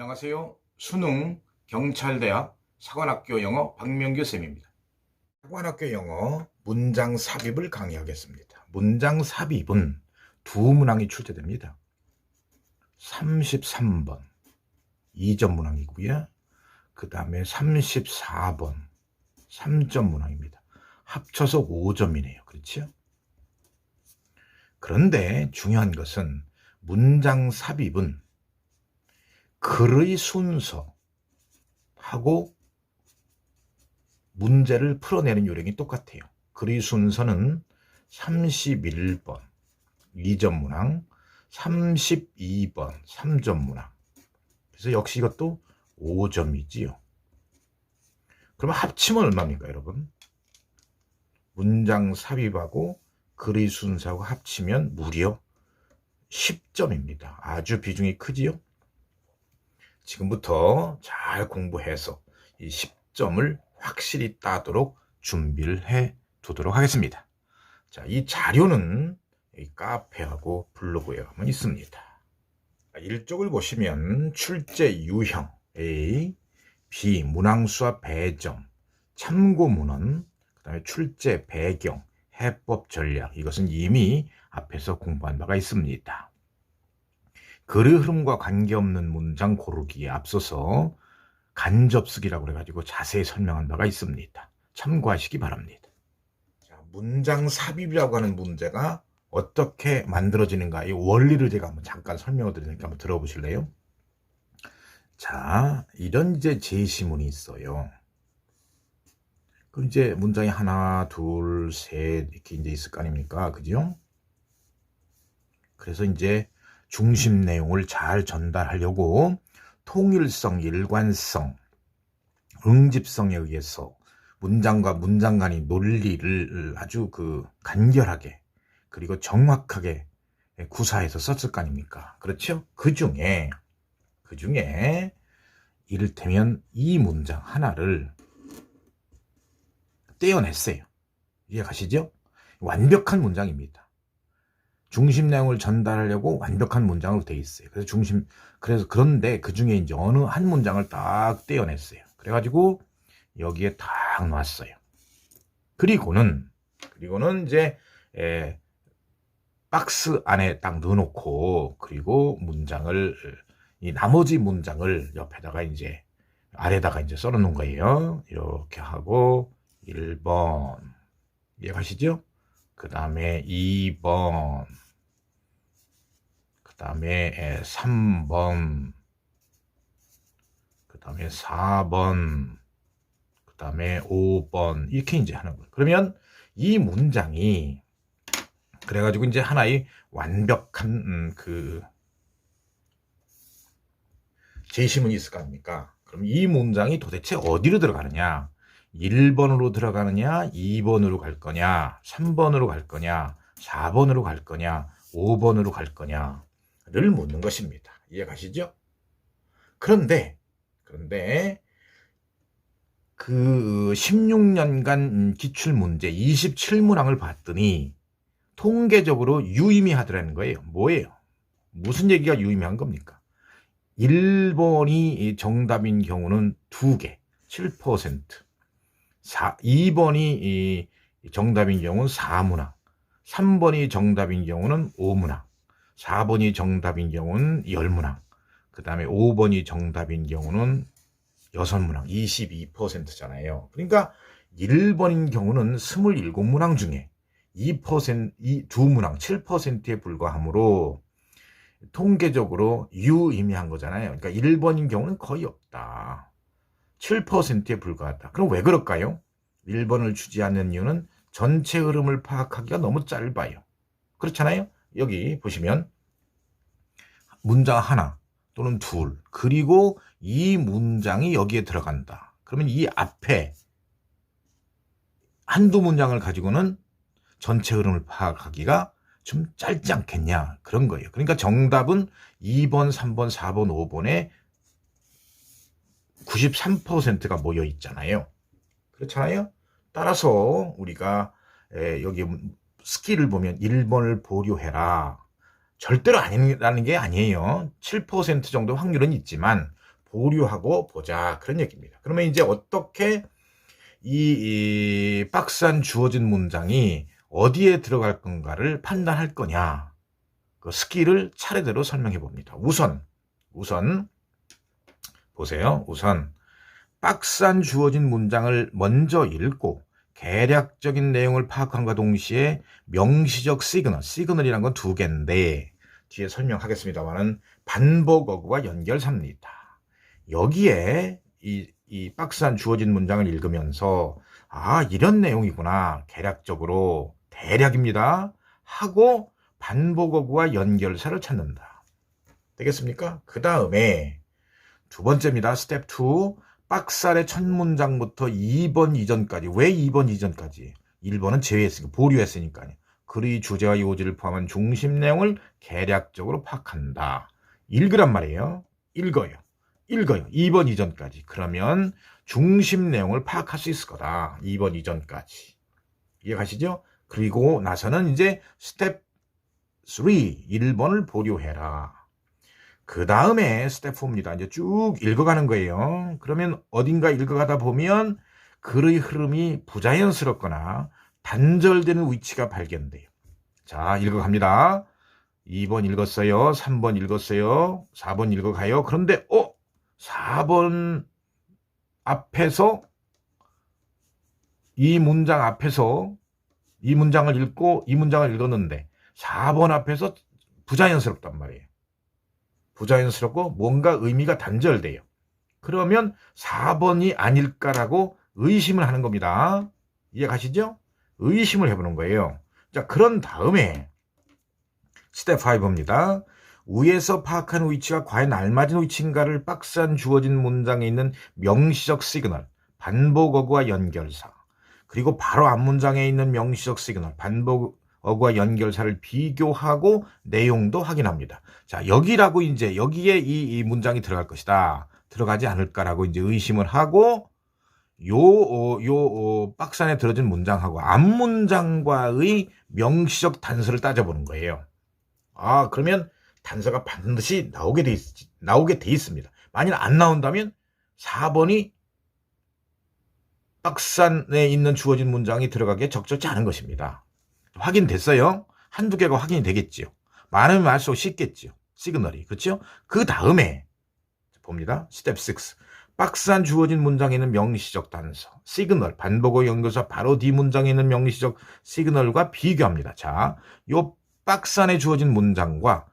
안녕하세요. 수능 경찰대학 사관학교 영어 박명규 쌤입니다. 사관학교 영어 문장 삽입을 강의하겠습니다. 문장 삽입은 두 문항이 출제됩니다. 33번 2점 문항이고요. 그 다음에 34번 3점 문항입니다. 합쳐서 5점이네요. 그렇죠? 그런데 중요한 것은 문장 삽입은 글의 순서하고 문제를 풀어내는 요령이 똑같아요. 글의 순서는 31번 2점 문항, 32번 3점 문항. 그래서 역시 이것도 5점이지요. 그러면 합치면 얼마입니까, 여러분? 문장 삽입하고 글의 순서하고 합치면 무려 10점입니다. 아주 비중이 크지요? 지금부터 잘 공부해서 이 10점을 확실히 따도록 준비를 해 두도록 하겠습니다. 자, 이 자료는 이 카페하고 블로그에 가면 있습니다. 일쪽을 보시면 출제 유형 A, B 문항수와 배점, 참고 문헌, 그다음에 출제 배경, 해법 전략 이것은 이미 앞에서 공부한 바가 있습니다. 글의 흐름과 관계없는 문장 고르기에 앞서서 간접쓰기라고 해가지고 자세히 설명한 바가 있습니다. 참고하시기 바랍니다. 자, 문장 삽입이라고 하는 문제가 어떻게 만들어지는가 이 원리를 제가 한번 잠깐 설명을 드리니까 한번 들어보실래요? 자, 이런 이제 제시문이 있어요. 그 이제 문장이 하나, 둘, 셋 이렇게 이제 있을 거 아닙니까? 그죠? 그래서 이제 중심 내용을 잘 전달하려고 통일성, 일관성, 응집성에 의해서 문장과 문장 간의 논리를 아주 그 간결하게 그리고 정확하게 구사해서 썼을 거 아닙니까? 그렇죠? 그 중에, 그 중에 이를테면 이 문장 하나를 떼어냈어요. 이해가시죠? 완벽한 문장입니다. 중심 내용을 전달하려고 완벽한 문장으로 돼 있어요. 그래서 중심, 그래서 그런데 그 중에 이제 어느 한 문장을 딱 떼어냈어요. 그래가지고 여기에 딱 놨어요. 그리고는, 그리고는 이제, 에, 박스 안에 딱 넣어놓고, 그리고 문장을, 이 나머지 문장을 옆에다가 이제, 아래다가 이제 써놓는 거예요. 이렇게 하고, 1번. 이해가시죠? 그 다음에 2번, 그 다음에 3번, 그 다음에 4번, 그 다음에 5번, 이렇게 이제 하는 거예요. 그러면 이 문장이, 그래가지고 이제 하나의 완벽한, 음, 그, 제시문이 있을 거 아닙니까? 그럼 이 문장이 도대체 어디로 들어가느냐? 1번으로 들어가느냐, 2번으로 갈 거냐, 3번으로 갈 거냐, 4번으로 갈 거냐, 5번으로 갈 거냐를 묻는 것입니다. 이해 가시죠? 그런데, 그런데, 그 16년간 기출 문제 27문항을 봤더니 통계적으로 유의미하더라는 거예요. 뭐예요? 무슨 얘기가 유의미한 겁니까? 1번이 정답인 경우는 2개, 7%. 4, 2번이 이 정답인 경우는 4문항, 3번이 정답인 경우는 5문항, 4번이 정답인 경우는 10문항, 그 다음에 5번이 정답인 경우는 6문항, 22%잖아요. 그러니까 1번인 경우는 27문항 중에 2%, 이 2문항, 7%에 불과하므로 통계적으로 유의미한 거잖아요. 그러니까 1번인 경우는 거의 없다. 7%에 불과하다. 그럼 왜 그럴까요? 1번을 주지 않는 이유는 전체 흐름을 파악하기가 너무 짧아요. 그렇잖아요? 여기 보시면 문장 하나 또는 둘 그리고 이 문장이 여기에 들어간다. 그러면 이 앞에 한두 문장을 가지고는 전체 흐름을 파악하기가 좀 짧지 않겠냐 그런 거예요. 그러니까 정답은 2번, 3번, 4번, 5번에 93%가 모여 있잖아요. 그렇잖아요. 따라서 우리가 여기 스킬을 보면 1번을 보류해라. 절대로 아니라는 게 아니에요. 7% 정도 확률은 있지만 보류하고 보자 그런 얘기입니다. 그러면 이제 어떻게 이, 이 박스 안 주어진 문장이 어디에 들어갈 건가를 판단할 거냐 그 스킬을 차례대로 설명해 봅니다. 우선 우선 보세요. 우선 안 주어진 문장을 먼저 읽고 개략적인 내용을 파악함과 동시에 명시적 시그널, 시그널이란 건 두 개인데 뒤에 설명하겠습니다만은 반복 어구와 연결삽니다. 여기에 이, 이 박스 안 주어진 문장을 읽으면서 아 이런 내용이구나 개략적으로 대략입니다 하고 반복 어구와 연결사를 찾는다. 되겠습니까? 그 다음에 두 번째입니다. 스텝 2. 박살의 첫 문장부터 2번 이전까지. 왜 2번 이전까지? 1번은 제외했으니까, 보류했으니까요. 글의 주제와 요지를 포함한 중심 내용을 개략적으로 파악한다. 읽으란 말이에요. 읽어요. 읽어요. 2번 이전까지. 그러면 중심 내용을 파악할 수 있을 거다. 2번 이전까지. 이해가시죠? 그리고 나서는 이제 스텝 3, 1번을 보류해라. 그 다음에 스텝 4입니다. 이제 쭉 읽어가는 거예요. 그러면 어딘가 읽어가다 보면 글의 흐름이 부자연스럽거나 단절되는 위치가 발견돼요. 자, 읽어갑니다. 2번 읽었어요. 3번 읽었어요. 4번 읽어가요. 그런데, 어? 4번 앞에서 이 문장 앞에서 이 문장을 읽고 이 문장을 읽었는데 4번 앞에서 부자연스럽단 말이에요. 부자연스럽고 뭔가 의미가 단절돼요. 그러면 4번이 아닐까라고 의심을 하는 겁니다. 이해 가시죠? 의심을 해보는 거예요. 자, 그런 다음에 스텝 5입니다. 위에서 파악한 위치가 과연 알맞은 위치인가를 박스안 주어진 문장에 있는 명시적 시그널, 반복어구와 연결사, 그리고 바로 앞 문장에 있는 명시적 시그널, 반복 어구와 연결사를 비교하고 내용도 확인합니다. 자, 여기라고 이제 여기에 이, 이 문장이 들어갈 것이다. 들어가지 않을까라고 이제 의심을 하고 요, 어, 요, 어, 박스 안에 들어진 문장하고 앞 문장과의 명시적 단서를 따져보는 거예요. 아, 그러면 단서가 반드시 나오게 돼, 있, 나오게 돼 있습니다. 만일 안 나온다면 4번이 박스 안에 있는 주어진 문장이 들어가기에 적절치 않은 것입니다. 확인됐어요. 한두 개가 확인이 되겠지요. 많으면 많을수록 쉽겠지요. 시그널이. 그렇죠? 그 다음에 봅니다. 스텝 6. 박스 안 주어진 문장에 있는 명시적 단서, 시그널, 반복어 연결사 바로 뒤 문장에 있는 명시적 시그널과 비교합니다. 자, 요 박스 안에 주어진 문장과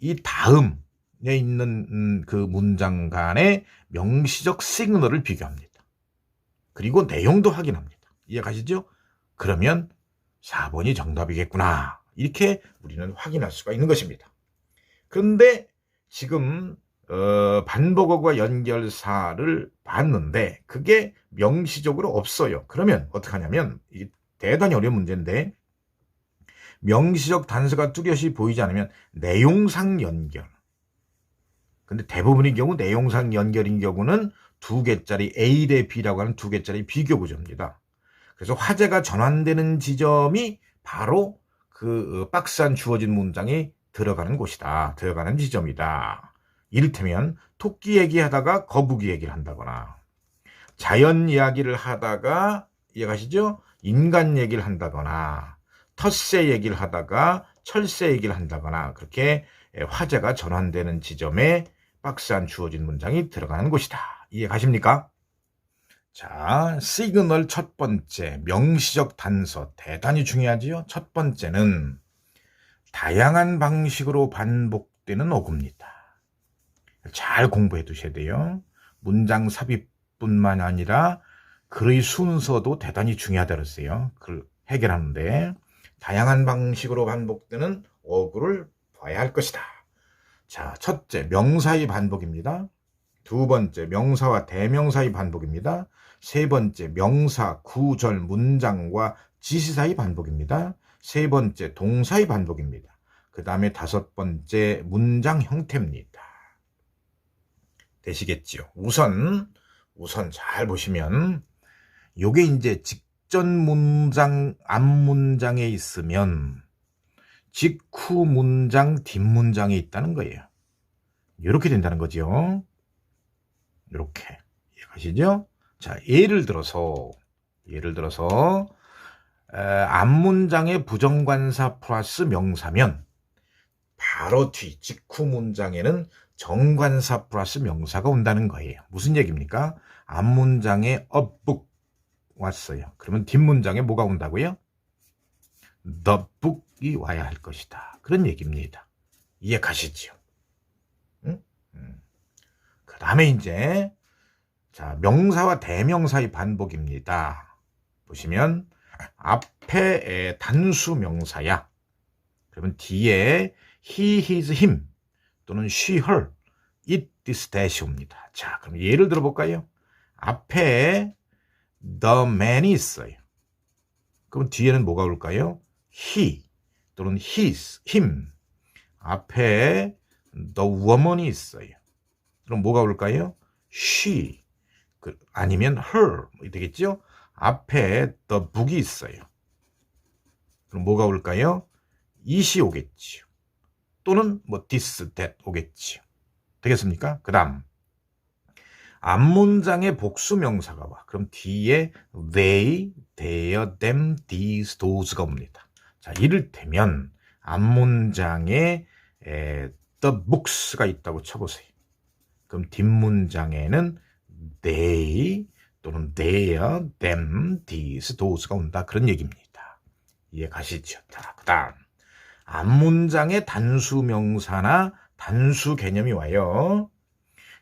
이 다음에 있는 음, 그 문장 간의 명시적 시그널을 비교합니다. 그리고 내용도 확인합니다. 이해 가시죠? 그러면 4번이 정답이겠구나. 이렇게 우리는 확인할 수가 있는 것입니다. 그런데 지금 어, 반복어과 연결사를 봤는데 그게 명시적으로 없어요. 그러면 어떻게 하냐면 이게 대단히 어려운 문제인데 명시적 단서가 뚜렷이 보이지 않으면 내용상 연결. 근데 대부분의 경우 내용상 연결인 경우는 두 개짜리 A 대 B라고 하는 두 개짜리 비교 구조입니다. 그래서 화제가 전환되는 지점이 바로 그 어, 박스 안 주어진 문장이 들어가는 곳이다. 들어가는 지점이다. 이를테면 토끼 얘기하다가 거북이 얘기를 한다거나 자연 이야기를 하다가 이해가시죠? 인간 얘기를 한다거나 텃세 얘기를 하다가 철새 얘기를 한다거나 그렇게 화제가 전환되는 지점에 박스 안 주어진 문장이 들어가는 곳이다. 이해 가십니까? 자, 시그널 첫 번째, 명시적 단서, 대단히 중요하지요? 첫 번째는 다양한 방식으로 반복되는 어구입니다. 잘 공부해 두셔야 돼요. 문장 삽입뿐만 아니라 글의 순서도 대단히 중요하다 그랬어요. 글 해결하는데 다양한 방식으로 반복되는 어구를 봐야 할 것이다. 자, 첫째, 명사의 반복입니다. 두 번째, 명사와 대명사의 반복입니다. 세 번째, 명사, 구절, 문장과 지시사의 반복입니다. 세 번째, 동사의 반복입니다. 그 다음에 다섯 번째, 문장 형태입니다. 되시겠지요? 우선, 우선 잘 보시면, 요게 이제 직전 문장, 앞 문장에 있으면, 직후 문장, 뒷 문장에 있다는 거예요. 이렇게 된다는 거죠. 이렇게 이해가시죠? 자, 예를 들어서 예를 들어서 에, 앞문장의 부정관사 플러스 명사면 바로 뒤 직후 문장에는 정관사 플러스 명사가 온다는 거예요. 무슨 얘기입니까? 앞문장에 book 왔어요. 그러면 뒷문장에 뭐가 온다고요? book이 와야 할 것이다. 그런 얘기입니다. 이해 가시지요? 응? 음. 그 다음에 이제 자 명사와 대명사의 반복입니다. 보시면 앞에 단수 명사야. 그러면 뒤에 he, his, him 또는 she, her, it, this, that이 옵니다. 자, 그럼 예를 들어볼까요? 앞에 the man이 있어요. 그럼 뒤에는 뭐가 올까요? he 또는 his, him. 앞에 the woman이 있어요. 그럼 뭐가 올까요? she 그, 아니면 her 뭐 되겠죠? 앞에 the book이 있어요. 그럼 뭐가 올까요? it이 오겠지요. 또는 뭐 this, that 오겠지요. 되겠습니까? 그 다음 앞문장에 복수 명사가 와. 그럼 뒤에 they, their, them, these, those가 옵니다. 자, 이를테면 앞문장에 에, the books가 있다고 쳐보세요. 그럼 뒷문장에는 they 또는 their, them, these, those가 온다. 그런 얘기입니다. 이해 가시죠? 자, 그 다음 앞문장에 단수 명사나 단수 개념이 와요.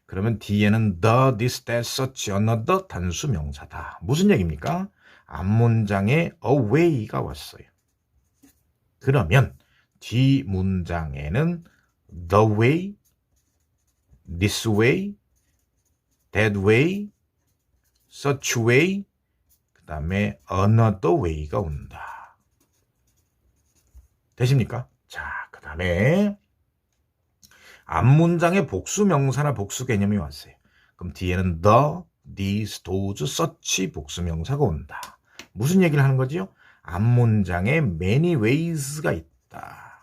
그러면 뒤에는 the, this, that, such, another 단수 명사다. 무슨 얘기입니까? 앞문장에 away가 왔어요. 그러면 뒤 문장에는 the way, this way, that way, such way, 그 다음에 another way가 온다. 되십니까? 자, 그 다음에 앞문장에 복수 명사나 복수 개념이 왔어요. 그럼 뒤에는 the, these, those, such 복수 명사가 온다. 무슨 얘기를 하는 거지요? 앞문장에 many ways가 있다.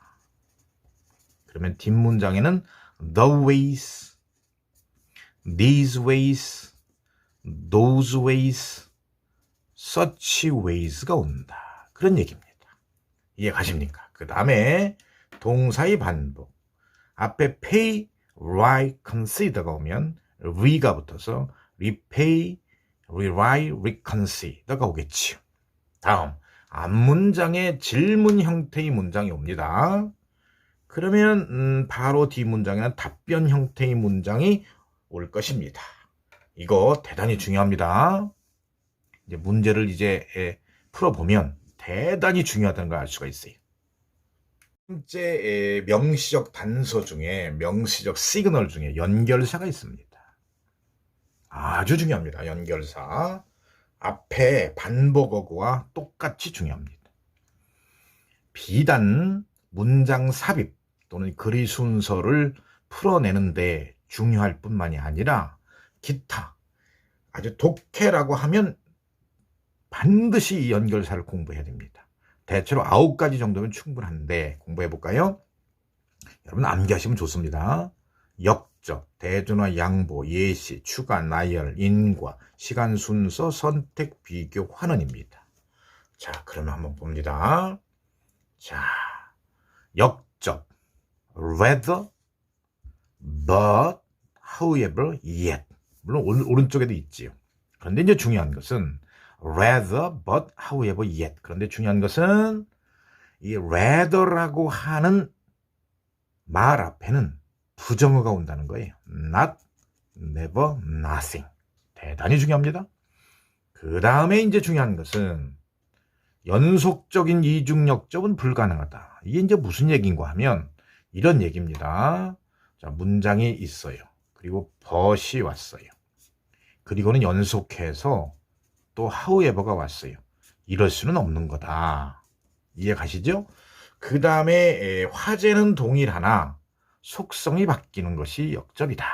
그러면 뒷문장에는 the ways, these ways, those ways, such ways가 온다. 그런 얘기입니다. 이해 가십니까? 그 다음에 동사의 반복. 앞에 pay, write, consider가 오면 re가 붙어서 repay, rewrite, reconsider가 오겠지요. 다음 앞문장에 질문 형태의 문장이 옵니다. 그러면 음, 바로 뒷문장에는 답변 형태의 문장이 올 것입니다. 이거 대단히 중요합니다. 이제 문제를 이제 에, 풀어보면 대단히 중요하다는 걸 알 수가 있어요. 번째 명시적 단서 중에 명시적 시그널 중에 연결사가 있습니다. 아주 중요합니다. 연결사. 앞에 반복어구와 똑같이 중요합니다. 비단 문장 삽입 또는 글의 순서를 풀어내는데 중요할 뿐만이 아니라 기타 아주 독해라고 하면 반드시 연결사를 공부해야 됩니다. 대체로 아홉 가지 정도면 충분한데 공부해 볼까요? 여러분 암기하시면 좋습니다. 역적, 대조나 양보, 예시, 추가, 나열, 인과, 시간 순서, 선택, 비교, 환원입니다. 자, 그러면 한번 봅니다. 자, 역적, rather, but, however, yet. 물론 오른쪽에도 있지요. 그런데 이제 중요한 것은 rather, but, however, yet. 그런데 중요한 것은 이 rather라고 하는 말 앞에는 부정어가 온다는 거예요. not, never, nothing. 대단히 중요합니다. 그 다음에 이제 중요한 것은 연속적인 이중역접은 불가능하다. 이게 이제 무슨 얘기인가 하면 이런 얘기입니다. 자, 문장이 있어요. 그리고 벗이 왔어요. 그리고는 연속해서 또 however가 왔어요. 이럴 수는 없는 거다. 이해 가시죠? 그 다음에 화제는 동일하나 속성이 바뀌는 것이 역접이다.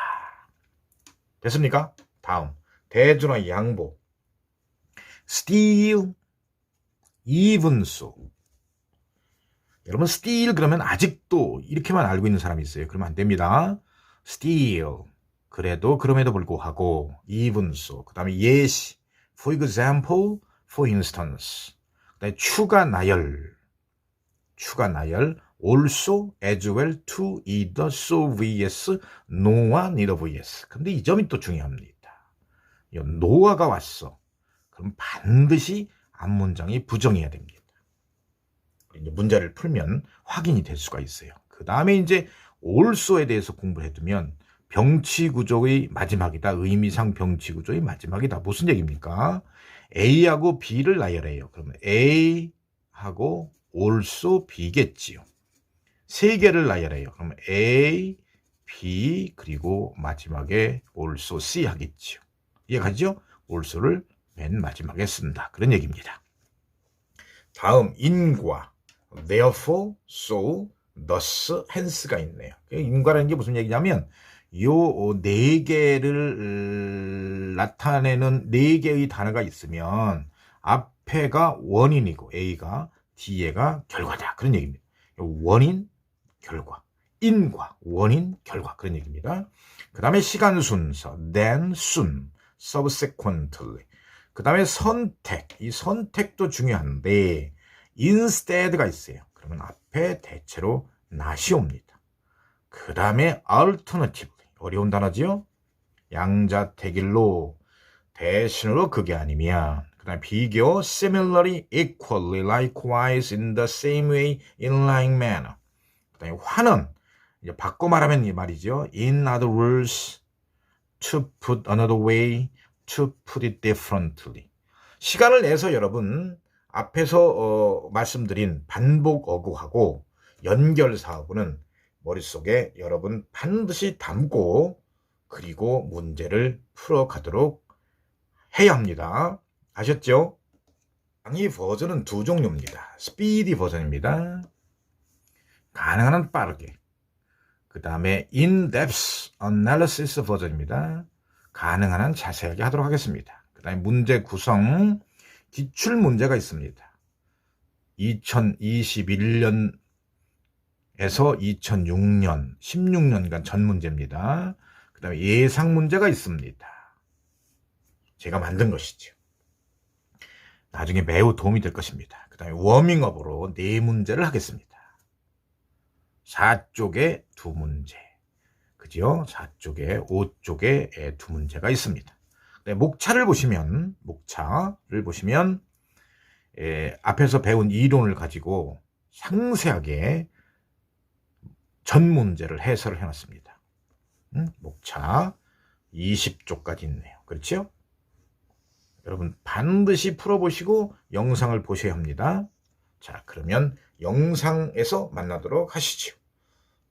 됐습니까? 다음 대조나 양보 still evenso 여러분 still 그러면 아직도 이렇게만 알고 있는 사람이 있어요. 그러면 안 됩니다. still 그래도 그럼에도 불구하고 even 그다음에 예시 for example for instance. 그다음에 추가 나열. 추가 나열. also as well to either so vs no와 neither vs. 근데 이 점이 또 중요합니다. 이 no아가 왔어. 그럼 반드시 앞문장이 부정해야 됩니다 문제를 풀면 확인이 될 수가 있어요 그 다음에 이제 also에 대해서 공부를 해두면 병치 구조의 마지막이다. 의미상 병치 구조의 마지막이다. 무슨 얘기입니까? A하고 B를 나열해요. 그러면 A하고 also B겠지요. 세 개를 나열해요. 그러면 A, B 그리고 마지막에 also C 하겠지요. 이해가죠? also를 맨 마지막에 쓴다. 그런 얘기입니다. 다음 인과 therefore, so, thus, hence가 있네요. 인과라는 게 무슨 얘기냐면 요 네 개를 나타내는 네 개의 단어가 있으면 앞에가 원인이고 A가 뒤에가 결과다 그런 얘기입니다. 원인, 결과, 인과, 원인, 결과 그런 얘기입니다. 그 다음에 시간 순서, then, soon, subsequently. 그 다음에 선택, 이 선택도 중요한데 instead가 있어요. 그러면 앞에 대체로 not이 옵니다. 그 다음에 alternative. 어려운 단어지요? 양자택일로 대신으로 그게 아니면 그 다음에 비교 similarly, equally, likewise, in the same way, in like manner 그 다음에 화는 이제 바꿔 말하면 이 말이죠 in other words, to put another way, to put it differently 시간을 내서 여러분 앞에서 어, 말씀드린 반복 어구하고 연결 사업은 머릿속에 여러분 반드시 담고 그리고 문제를 풀어가도록 해야 합니다. 아셨죠? 강의 버전은 두 종류입니다. 스피디 버전입니다. 가능한 한 빠르게. 그 다음에 in-depth analysis 버전입니다. 가능한 한 자세하게 하도록 하겠습니다. 그 다음에 문제 구성, 기출 문제가 있습니다. 2021년 에서 2006년, 16년간 전 문제입니다. 그 다음에 예상 문제가 있습니다. 제가 만든 것이죠. 나중에 매우 도움이 될 것입니다. 그 다음에 워밍업으로 네 문제를 하겠습니다. 4쪽에 두 문제. 그죠? 4쪽에 5쪽에 두 문제가 있습니다. 네, 목차를 보시면, 목차를 보시면, 에, 앞에서 배운 이론을 가지고 상세하게 전 문제를 해설을 해놨습니다. 음? 목차 20쪽까지 있네요. 그렇죠? 여러분 반드시 풀어보시고 영상을 보셔야 합니다. 자 그러면 영상에서 만나도록 하시죠.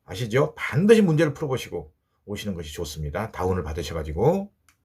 아시죠? 반드시 문제를 풀어보시고 오시는 것이 좋습니다. 다운을 받으셔가지고